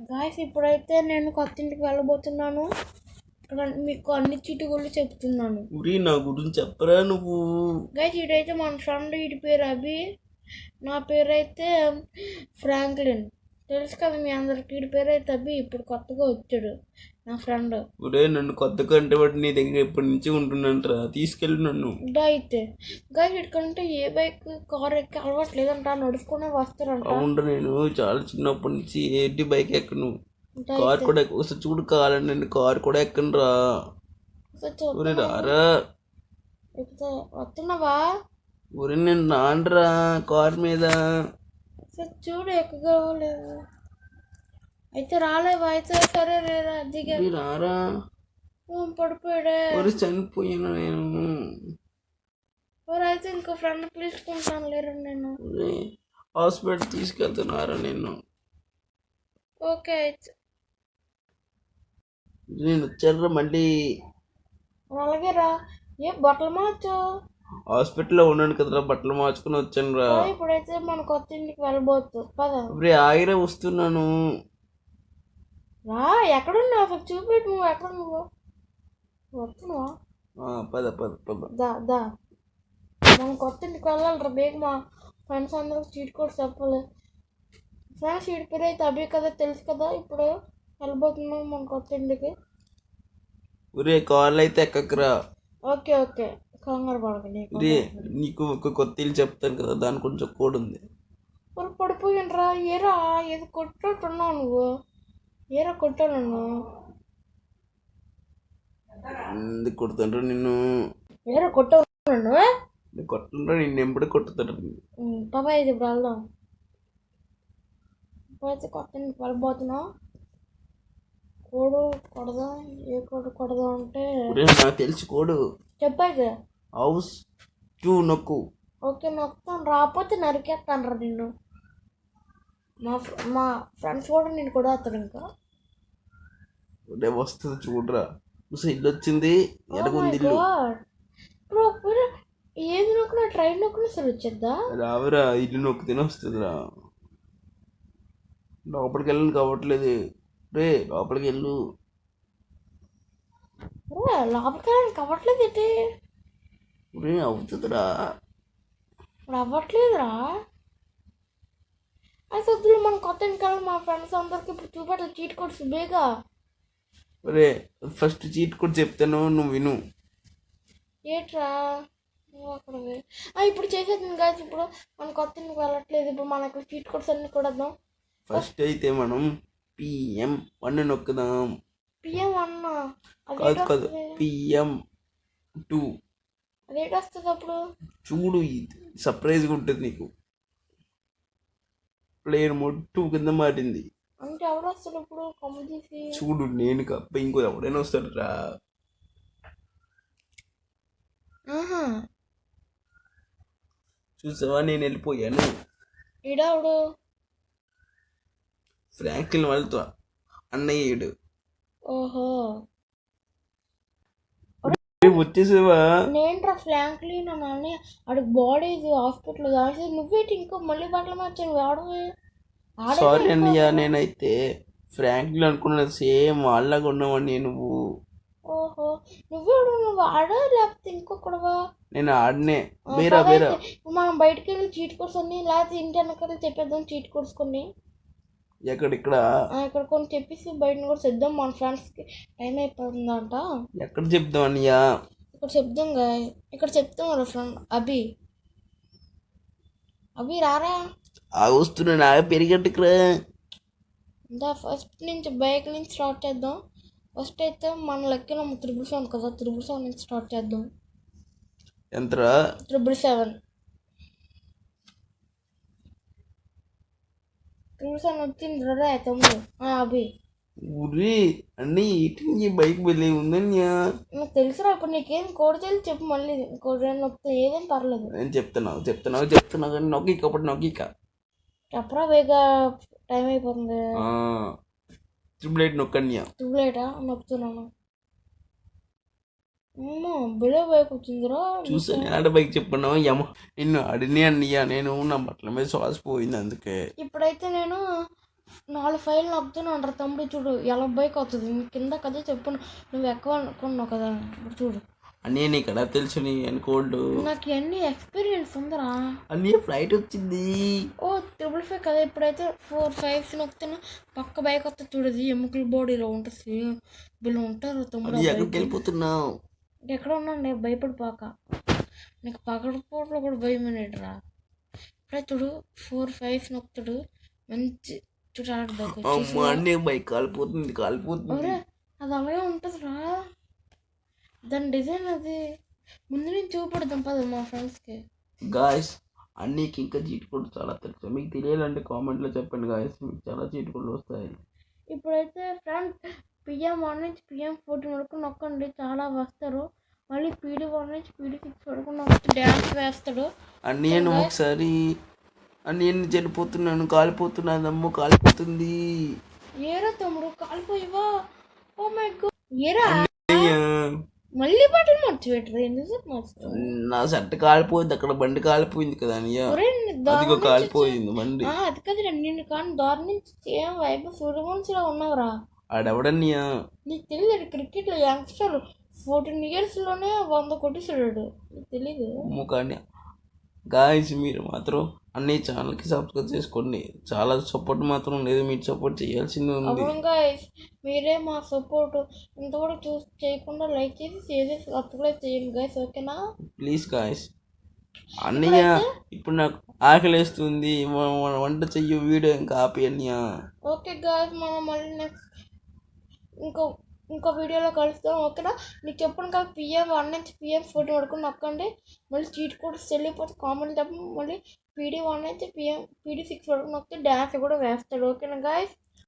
Guys ఇప్పుడైతే నేను కొత్త ఇంటికి వెళ్ళబోతున్నాను. ఇక్కడ మీకు అన్ని చిటుకులు చెప్తున్నాను. ఉరి నా గురించి చెప్పరా నువ్వు? గైస్ ఇటైతే మన ఫ్రెండ్ ఇటు పేరు అభి. నా పేరు అయితే ఫ్రాంక్లిన్. తెలుసు కదా మీ అందరికి ఇటు పేరు అయితే అభి. ఇప్పుడు కొత్తగా వచ్చాడు. నా ఫ్రెండ్. ఒరే నన్ను కొత్త కంటే వాటి నీ దగ్గర ఎప్పటి నుంచి ఉంటున్నాంట్రా తీసుకెళ్ళి నన్ను. అయితే. గైస్ ఇటుకంటే ఏ బైక్ కార్ ఎక్కి అలవాట్లేదంట నడుచుకునే వస్తారంట. అవును నేను చాలా చిన్నప్పటి నుంచి ఏంటి బైక్ ఎక్కను? కార్ కూడా ఒకసారి చూడు కావాలని నేను కార్ కూడా ఎక్కను రా ఒరే రారా. వస్తున్నావా? ఒరే నేను రానురా కార్ మీద. చూడు ఎక్కగలలేదు అయితే రాలేవా అయితే సరే రేరా దిగా. రారా. పడిపోయాడే. చనిపోయాను నేను? అయితే ఇంకో ఫ్రెండ్ పిలుచుకుంటాను లేరు నేను హాస్పిటల్ తీసుకెళ్తున్నారా నేను ఓకే అయితే. నేను వచ్చారా మళ్ళీ. అలాగే రా. ఏ బట్టలు మార్చు. హాస్పిటల్లో ఉన్నాను కదరా బట్టలు మార్చుకుని వచ్చాను రా. ఇప్పుడైతే మన కొత్త ఇంటికి వెళ్ళబోతు. పద. ఆగిరే వస్తున్నాను. రా ఎక్కడున్నావు? అసలు చూపెట్టు నువ్వు ఎక్కడ నువ్వు? వస్తున్నావా పద పద పద. దా దా. మనం కొత్త ఇంటికి వెళ్ళాలి రా బేగ మా ఫ్రెండ్స్ అందరూ చీట్ కూడా చెప్పాలి. ఫ్రెండ్స్ చీట్ పేరు అయితే అభి కదా తెలుసు కదా? ఇప్పుడు వెళ్ళబోతున్నాం మన కొత్త ఇంటికి. ఒరే కార్లు అయితే ఎక్కకరా. Okay okay. కంగారు పడకండి ఒరే నీకు ఒక కొత్త ఇల్లు చెప్తాను కదా దాని కొంచెం కోడ్ ఉంది. మరి పడిపోయిండ్రా ఏరా? ఏదో కొట్టట్టున్నావు నువ్వు. ఏరా కొట్టాను ఎందుకు కొడుతుంటారు నిన్ను? ఏరా కొట్టావు నన్ను నేను కొట్టండ్రా నిన్ను ఎంబడి కొట్టుతాడు పాపా ఇది ఇప్పుడు వెళ్దాం. ఇప్పుడైతే కొత్త వెళ్ళబోతున్నాం కోడు కొడదాం? ఏ కోడు కొడదాం అంటే? నాకు తెలిసి కోడు. చెప్పైతే హౌస్ టూ నొక్కు. ఓకే నొక్కుతాను. రాకపోతే నరికేస్తాను రా నిన్ను. మా మా ఫ్రెండ్స్ కూడా నేను కూడా వస్తాడు ఇంకా. వస్తుంది చూడరా. చూసా ఇల్లు వచ్చింది ఎడగుంది ఇల్లు. ఏది నొక్కినా ట్రైన్ నొక్కినా సరే వచ్చేద్దా? రావురా ఇల్లు నొక్కితేనే వస్తుందిరా. లోపలికి వెళ్ళని కావట్లేదు. రే లోపలికి వెళ్ళు. లోపలికి వెళ్ళడానికి అవ్వట్లేదు ఏంటి? రే అవుతుందిరా. ఇప్పుడు అవ్వట్లేదురా. అయితే వద్దులే మనం కొత్త ఇంటికి మా ఫ్రెండ్స్ అందరికి ఇప్పుడు చూపెట్టాలి చీట్ కోడ్స్ బేగా. రే ఫస్ట్ చీట్ కూడా చెప్తాను నువ్వు విను. ఏట్రా? నువ్వు అక్కడికి ఆ, ఇప్పుడు చేసేది కాదు ఇప్పుడు మన కొత్త ఇంటికి వెళ్ళట్లేదు ఇప్పుడు మనకు చీట్ కోడ్స్ అన్ని కూడా వద్దాం ఫస్ట్ అయితే మనం పిఎం వన్ నొక్కుదాం. పిఎం అన్న కాదు కాదు పిఎం టూ అదేట్ వస్తుంది అప్పుడు? చూడు సర్ప్రైజ్గా ఉంటుంది నీకు. ప్లేయర్ మోడ్ టూ కింద మారింది. అంటే ఎవరు వస్తారు ఇప్పుడు? కొమ్మ తీసి? చూడు నేను కప్ప ఇంకో ఎవడైనా వస్తాడు రా ఆహా. చూసావా నేను వెళ్ళిపోయాను. ఈడావుడు ఫ్రాంక్లిన్ వాళ్ళతో అన్నయ్య ఏడు ఓహో. వచ్చేసావా నేంట్రా ఫ్రాంక్లీన్ అని ఆడికి బాడీ ఇది హాస్పిటల్ దాని నువ్వేటి ఇంకో మళ్ళీ బట్టలు మార్చాను వాడవే సారీ అన్నయ్య నేనైతే ఫ్రాంక్లిన్ అనుకున్నది సేమ్ వాళ్ళగా ఉన్నావని నువ్వు. ఓహో నువ్వేడు నువ్వు ఆడా లేకపోతే ఇంకొకడవా నేను ఆడనే. బేరా బేరా. మనం బయటికి వెళ్ళి చీట్ కోర్స్ అన్ని లేకపోతే ఇంటి వెనకాల చెప్పేద్దాం చీట్ కోర్స్ కొన్ని. ఎక్కడిక్కడ? ఆ, ఇక్కడ కొన్ని చెప్పేసి బయట కూడా చెప్దాం. మన ఫ్రెండ్స్కి టైం అయిపోతుందంట. ఎక్కడ చెప్దాం అన్నయ్య? ఇక్కడ చెప్దాం గా. ఇక్కడ చెప్తాం ఫ్రెండ్. అభి. అభి రారా? ఆ వస్తున్నా నా పెరిగట్టుకురా. ఇంకా ఫస్ట్ నుంచి బైక్ నుంచి స్టార్ట్ చేద్దాం. ఫస్ట్ అయితే మన లెక్కన త్రిబుల్ సెవెన్ కదా త్రిబుల్ సెవెన్ నుంచి స్టార్ట్ చేద్దాం. ఎంతరా? Triple seven. త్రిబుల్ సెవెన్ వచ్చింది రా తమ్ముడు అభి ఊరి అన్నీ ఇటు బైక్ వెళ్ళి ఉందన్యా నాకు తెలుసురా ఇప్పుడు నీకేం కోడి తెలిసి చెప్పు మళ్ళీ కోడి నొక్కితే ఏదేం పర్లేదు. నేను చెప్తున్నావు చెప్తున్నావు చెప్తున్నావు కానీ నొక్కిక అప్పుడు నొక్కిక చెప్పరా బేగా టైం అయిపోతుంది. ట్రిపుల్ ఎయిట్ నొక్కన్యా ట్యూబ్లైటా నొక్కుతున్నాను అమ్మో బిలో బైక్ వచ్చిందిరా చూసా నేను ఆడ బైక్ చెప్పుకున్నావు యమ నిన్ను అడిని అన్నయ్య నేను నా బట్టల మీద శ్వాస పోయింది అందుకే. ఇప్పుడైతే నేను నాలుగు ఫైల్ నొక్కుతూనే ఉంటారు తమ్ముడు చూడు ఎలా బైక్ వస్తుంది కింద కదా చెప్పు నువ్వు ఎక్కువ అనుకున్నావు కదా ఇప్పుడు చూడు. అన్నీ నీకు ఎలా తెలుసు నీ అనుకోండు నాకు ఇవన్నీ ఎక్స్పీరియన్స్ ఉందిరా. అన్నీ ఫ్లైట్ వచ్చింది. ఓ త్రిబుల్ ఫైవ్ కదా ఇప్పుడైతే ఫోర్ ఫైవ్స్ నొక్కుతున్నా. పక్క బైక్ వస్తే చూడదు ఎముకల బాడీలో ఉంటుంది. వీళ్ళు ఉంటారు తమ్ముడు ఎక్కడికి. వెళ్ళిపోతున్నావు? ఎక్కడ ఉన్నాండి భయపడిపోక. నీకు పగడపోట్లో కూడా భయం అనేటిరా ఇప్పుడే చూడు ఫోర్ ఫైవ్స్ నొక్కుతాడు. మంచి బైక్ కాలిపోతుంది కాలిపోతుంది. అది అలాగే ఉంటుందిరా. దాని డిజైన్ అది. ముందు నుంచి చూపెడదాం పద మా ఫ్రెండ్స్కి. గాయస్ అన్నీకి ఇంకా చీట్ కోడ్ చాలా తెలుసు. మీకు తెలియాలంటే కామెంట్లో చెప్పండి గాయస్ మీకు చాలా చీట్ కోడ్లు వస్తాయి. ఇప్పుడైతే ఫ్రెండ్ పిఎం వన్ నుంచి పిఎం ఫోర్టీన్ వరకు నొక్కండి. చాలా వస్తారు. మళ్ళీ పీడీ వన్ నుంచి పీడీ సిక్స్ వరకు నొక్కి డ్యాన్స్ వేస్తాడు. నువ్వు ఒకసారి చనిపోతున్నాను. కాలిపోతున్నాను అమ్మ కాలిపోతుంది. ఏరా తమ్ముడు కాలిపోయివా? ఓ మై గాడ్ ఏరా? మళ్ళీ బట్టలు మర్చిపెట్టరు. ఎందుకు? నా షర్ట్ కాలిపోయింది. అక్కడ బండి కాలిపోయింది కదా అదిగో కాలిపోయింది బండి. అది కదరా. నిన్ను కానీ దారి నుంచి ఏం వైపు సూర్యవంశిలో ఉన్నావురా. ఆడెవడన్నయ్యా? నీకు తెలియదు క్రికెట్లో యంగ్స్టర్ ఫోర్టీన్ ఇయర్స్లోనే వంద కొట్టేసాడు నీకు అమ్మో కానీ గాయస్ మీరు మాత్రం అన్ని ఛానల్కి సబ్స్క్రైబ్ చేసుకోండి. చాలా సపోర్ట్ మాత్రం లేదు మీరు సపోర్ట్ చేయాల్సింది ఉంది. guys మీరే మా సపోర్ట్ ఇంతవరకు చూసి చేయకుండా లైక్ చేసి చేసి సబ్స్క్రైబ్ చేయండి గైస్ ఓకేనా ప్లీజ్ గాయస్ అన్నయ్య ఇప్పుడు నాకు ఆకలేస్తుంది. వంట చెయ్యి వీడియో ఇంకా ఆపి అన్నయ్య. ఓకే గాయస్ మనం మళ్ళీ నెక్స్ట్ ఇంకో ఇంకో వీడియోలో కలుస్తాం ఓకేనా? నీకు చెప్పను కాదు పిఎం వన్ నుంచి పిఎం ఫోర్టీన్ వరకు నొక్కండి. మళ్ళీ చీట్ కోడ్ వెళ్ళిపోతే కామన్ తప్ప మళ్ళీ పీడీ వన్ నుంచి పిఎం పీడీ సిక్స్ వరకు నొక్కితే డ్యాన్స్ కూడా వేస్తాడు ఓకేనా గాయస్